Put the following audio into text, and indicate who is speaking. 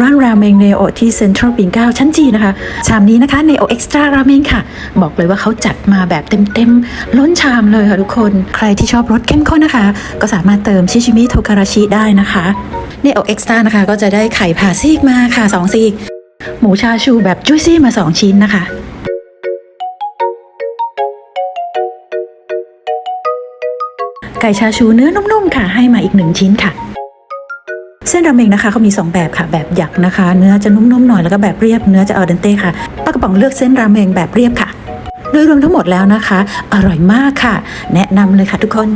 Speaker 1: ร้านราเมงเนโอที่เซ็นทรัลปิ่นเก้าชั้นจีนะคะ ชามนี้นะคะเนโอเอ็กซ์ตร้าราเมงค่ะ บอกเลยว่าเขาจัดมาแบบเต็มๆ ล้นชามเลยค่ะทุกคน ใครที่ชอบรสเข้มข้นนะคะ ก็สามารถเติมชิชิมิโทการาชิได้นะคะเนโอเอ็กซ์ตร้านะคะ ก็จะได้ไข่ผ่าซีกมาค่ะสองซีก หมูชาชูแบบจุ้ยซี่มา 2 ชิ้นนะคะไก่ชาชูเนื้อนุ่มๆค่ะ ให้มาอีกหนึ่งชิ้นค่ะ เส้นราเมงนะคะเขามี 2 แบบค่ะ แบบหยักนะคะ เนื้อจะนุ่มๆหน่อยแล้วก็แบบเรียบเนื้อจะเอาเดนเต้ค่ะป้ากระป๋องเลือกเส้นราเมงแบบเรียบค่ะ โดยรวมทั้งหมดแล้วนะคะ อร่อยมากค่ะ แนะนำเลยค่ะทุกคน